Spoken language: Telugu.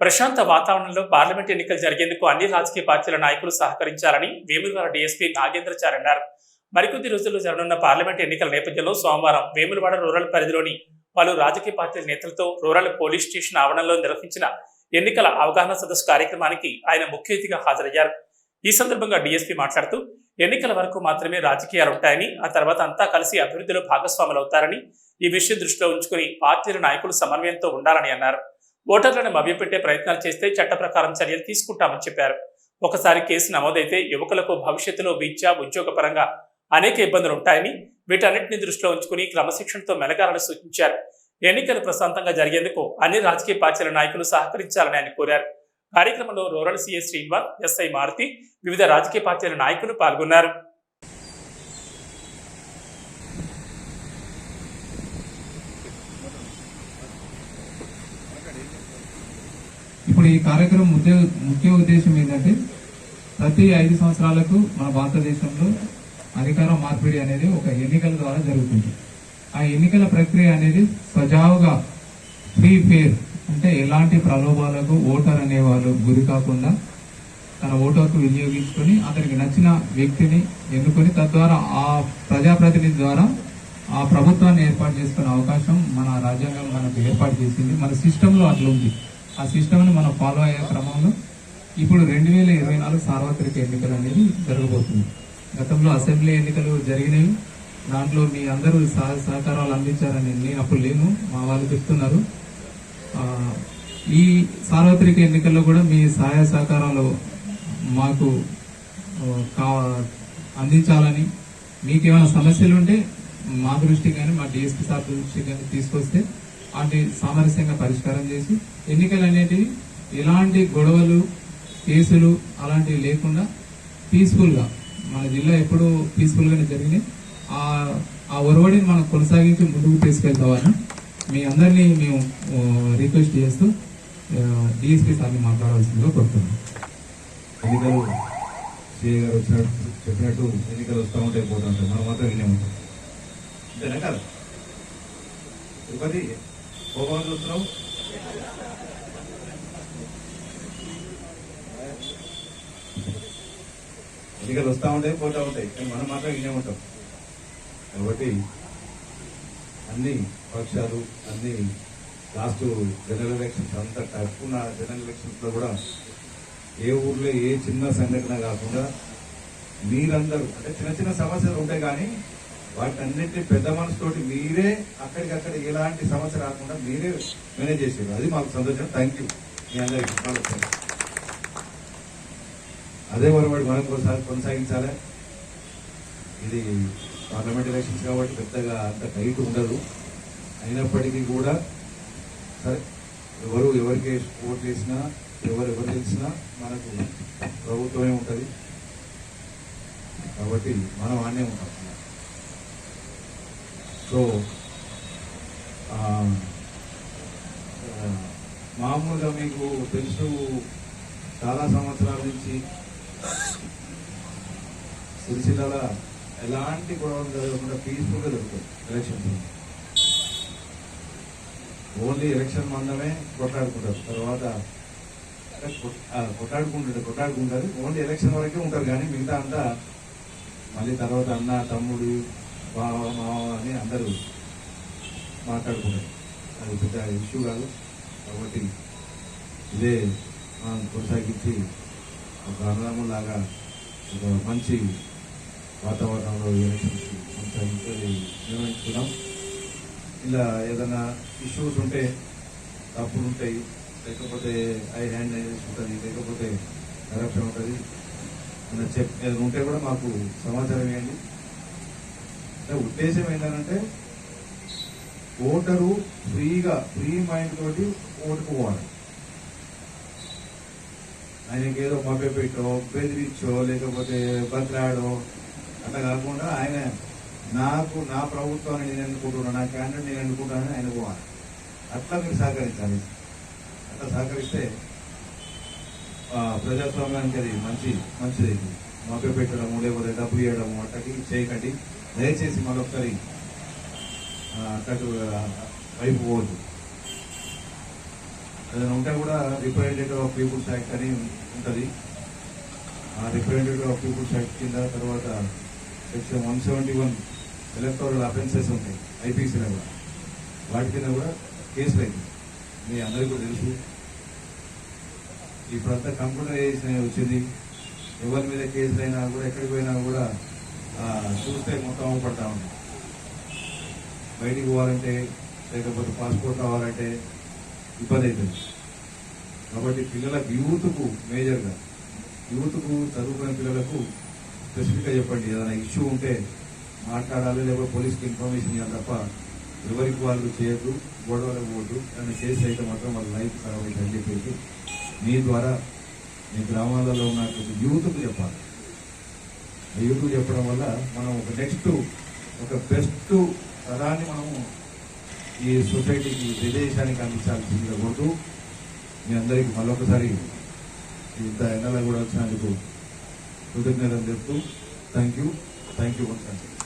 ప్రశాంత వాతావరణంలో పార్లమెంట్ ఎన్నికలు జరిగేందుకు అన్ని రాజకీయ పార్టీల నాయకులు సహకరించాలని వేములవాడ డీఎస్పీ నాగేంద్రచార్ అన్నారు. మరికొద్ది రోజుల్లో జరగనున్న పార్లమెంట్ ఎన్నికల నేపథ్యంలో సోమవారం వేములవాడ రూరల్ పరిధిలోని పలు రాజకీయ పార్టీల నేతలతో రూరల్ పోలీస్ స్టేషన్ ఆవరణలో నిర్వహించిన ఎన్నికల అవగాహన సదస్సు కార్యక్రమానికి ఆయన ముఖ్య అతిథిగా హాజరయ్యారు. ఈ సందర్భంగా డీఎస్పీ మాట్లాడుతూ ఎన్నికల వరకు మాత్రమే రాజకీయాలు ఉంటాయని ఆ తర్వాత అంతా కలిసి అభివృద్ధిలో భాగస్వాములు అవుతారని ఈ విషయం దృష్టిలో ఉంచుకుని పార్టీల నాయకులు సమన్వయంతో ఉండాలని అన్నారు. ఓటర్లను మభ్యపెట్టే ప్రయత్నాలు చేస్తే చట్ట ప్రకారం చర్యలు తీసుకుంటామని చెప్పారు. ఒకసారి కేసు నమోదైతే యువకులకు భవిష్యత్తులో విద్య ఉద్యోగపరంగా అనేక ఇబ్బందులు ఉంటాయని వీటన్నిటిని దృష్టిలో ఉంచుకుని క్రమశిక్షణతో మెలగాలని సూచించారు. ఎన్నికలు ప్రశాంతంగా జరిగేందుకు అన్ని రాజకీయ పార్టీల నాయకులు సహకరించాలని ఆయన కోరారు. కార్యక్రమంలో rural CS Srinivas SI Maruti వివిధ రాజకీయ పార్టీల నాయకులు పాల్గొన్నారు. ఇప్పుడు ఈ కార్యక్రమం ముఖ్య ముఖ్య ఉద్దేశం ఏంటంటే ప్రతి ఐదు సంవత్సరాలకు మన భారతదేశంలో అధికార మార్పిడి అనేది ఒక ఎన్నికల ద్వారా జరుగుతుంది. ఆ ఎన్నికల ప్రక్రియ అనేది సజావుగా ఫ్రీ ఫేర్ అంటే ఎలాంటి ప్రలోభాలకు ఓటర్ అనేవాళ్ళు గురి కాకుండా తన ఓటర్కు వినియోగించుకొని అతనికి నచ్చిన వ్యక్తిని ఎన్నుకొని తద్వారా ఆ ప్రజాప్రతినిధి ద్వారా ఆ ప్రభుత్వాన్ని ఏర్పాటు చేసుకునే అవకాశం మన రాజ్యాంగం మనకు ఏర్పాటు చేసింది. మన సిస్టంలో అట్లా ఉంది. ఆ సిస్టమ్ని మనం ఫాలో అయ్యే క్రమంలో ఇప్పుడు రెండు వేల ఇరవై నాలుగు సార్వత్రిక ఎన్నికలు అనేది జరగబోతుంది. గతంలో అసెంబ్లీ ఎన్నికలు జరిగినాయి దాంట్లో మీ అందరూ సహ సహకారాలు అందించారని నేను అప్పుడు లేను. మా వాళ్ళు చెప్తున్నారు. ఈ సార్వత్రిక ఎన్నికల్లో కూడా మీ సహాయ సహకారాలు మాకు కా అందించాలని మీకు ఏమైనా సమస్యలు ఉంటే మా దృష్టి కానీ మా డిఎస్పీ సార్ దృష్టి కానీ తీసుకొస్తే వాటి సామరస్యంగా పరిష్కారం చేసి ఎన్నికలు అనేటివి ఎలాంటి గొడవలు కేసులు అలాంటివి లేకుండా పీస్ఫుల్గా మన జిల్లా ఎప్పుడూ పీస్ఫుల్గానే జరిగింది ఆ ఆ ఒరవడిని మనం కొనసాగించి ముందుకు తీసుకెళ్తామని మీ అందరినీ మేము రిక్వెస్ట్ చేస్తూ డిఎస్పీ సార్ని మాట్లాడాల్సిందిగా కోరుతున్నాం. ఎన్నికలు సిఏ గారు వచ్చినట్టు చెప్పినట్టు ఎన్నికలు వస్తూ ఉంటాయి పోతుంటాయి మనం మాత్రం వినే ఉంటాం. అంతేనా కదా? ఒకటి కోపం ఎన్నికలు వస్తూ ఉంటాయి పోతూ ఉంటాయి కానీ మనం మాత్రం వినే ఉంటాం. కాబట్టి అన్ని పక్షాలు అన్ని లాస్ట్ జనరల్ ఎలక్షన్స్ అంతా తక్కువ జనరల్ ఎలక్షన్స్లో కూడా ఏ ఊర్లో ఏ చిన్న సంఘటన కాకుండా మీరందరూ అంటే చిన్న చిన్న సమస్యలు ఉంటాయి కానీ వాటన్నిటిని పెద్ద మనసుతోటి మీరే అక్కడికక్కడ ఎలాంటి సమస్య రాకుండా మీరే మేనేజ్ చేసేది అది మాకు సంతోషం. థ్యాంక్ యూ మీ అందరికీ అదే మరొకటి మనం కొనసా- కొనసాగించాలి? ఇది పార్లమెంట్ ఎలక్షన్స్ కాబట్టి పెద్దగా అంత టైట్ ఉండదు. అయినప్పటికీ కూడా సరే ఎవరు ఎవరికి ఓట్ చేసినా ఎవరు ఎవరు తెలిసినా మనకు ప్రభుత్వమే ఉంటుంది. కాబట్టి మనం ఆనే ఉంటాం. సో um, uh, మామూలుగా మీకు తెలుసు చాలా సంవత్సరాల నుంచి సిరిసిల్ల ఎలాంటి గొడవలు జరగకుండా పీస్ఫుల్గా జరుగుతుంది ఎలక్షన్స్ ఓన్లీ ఎలక్షన్ మందమే కొట్లాడుకుంటారు. తర్వాత అంటే కొట్లాడుకుంటారు. ఓన్లీ ఎలక్షన్ వరకే ఉంటారు. కానీ మిగతా అంతా మళ్ళీ తర్వాత అన్న తమ్ముడు బావ మావ అని అందరూ మాట్లాడుకుంటారు అది పెద్ద ఇష్యూ కాదు. కాబట్టి ఇదే మనం కొనసాగించి ఒక అన్నదమ్ములాగా ఒక మంచి వాతావరణంలో ఈ ఎలక్షన్స్ కొనసాగించి నిర్వహించుకున్నాం ఇలా ఏదైనా ఇష్యూస్ ఉంటే తప్పులు ఉంటాయి లేకపోతే ఐ హ్యాండ్ ఉంటుంది లేకపోతే కరప్షన్ ఉంటుంది అన్న చెప్ ఏదైనా ఉంటే కూడా మాకు సమాచారం ఇవ్వండి. ఉద్దేశం ఏంటంటే ఓటరు ఫ్రీగా ఫ్రీ మైండ్ తోటి ఓటుకు పోవాలి. ఆయనకి ఏదో మభ్యపెట్టో బెదిరించో లేకపోతే బతిలాడో అట్లా కాకుండా ఆయన నాకు నా ప్రభుత్వాన్ని నేను ఎన్నుకుంటున్నాను నా క్యాండిడేట్ నేను ఎన్నుకుంటానని ఆయన పోవాలి. అట్లా మీరు సహకరించాలి. అట్లా సహకరిస్తే ఆ, ప్రజాస్వామ్యానికి అది మంచి మంచిది మభ్యపెట్టడము లేకపోతే డబ్బు ఇవ్వడము అట్లకి చేయకండి దయచేసి మరొకసారి అటు వైపు పోవద్దు. ఏదైనా ఉంటే కూడా రిప్రజెంటేటివ్ ఆఫ్ పీపుల్స్ యాక్ట్ అని ఉంటుంది. ఆ రిప్రజెంటేటివ్ ఆఫ్ పీపుల్స్ యాక్ట్ కింద తర్వాత section one seventy one electoral offences ఉంటాయి ఐపీసీలో కూడా. వాటి కింద కూడా కేసులు అయింది మీ అందరికీ కూడా తెలుసు. ఇప్పుడంతా కంప్యూటర్ వచ్చింది. ఎవరి మీద కేసులు అయినా కూడా ఎక్కడికి పోయినా కూడా చూస్తే మొత్తం అవపడతా ఉంది. బయటికి పోవాలంటే లేకపోతే పాస్పోర్ట్ కావాలంటే ఇబ్బంది అవుతుంది. కాబట్టి పిల్లలకు యూత్కు మేజర్గా యూత్కు చదువుకునే పిల్లలకు స్పెసిఫిక్గా చెప్పండి. ఏదైనా ఇష్యూ ఉంటే మాట్లాడాలి లేకపోతే పోలీస్కి ఇన్ఫర్మేషన్ ఇవ్వాలి తప్ప ఎవరికి వాళ్ళు చేయొద్దు గొడవలకు పోవద్దు. కానీ చేసి అయితే మాత్రం వాళ్ళ లైఫ్ ఖరాబ్ అవుతుంది అని చెప్పేసి మీ ద్వారా మీ గ్రామాలలో ఉన్నటువంటి యూత్కు చెప్పాలి. ఎదుగు చెప్పడం వల్ల మనం ఒక నెక్స్ట్ ఒక బెస్ట్ తరాన్ని మనము ఈ సొసైటీకి విదేశానికి అందించాల్సిందిగా కోరుతూ మీ అందరికీ మళ్ళొకసారి ఇంత ఎండలో కూడా వచ్చినందుకు కృతజ్ఞతలు చెప్తూ థ్యాంక్ యూ థ్యాంక్ యూ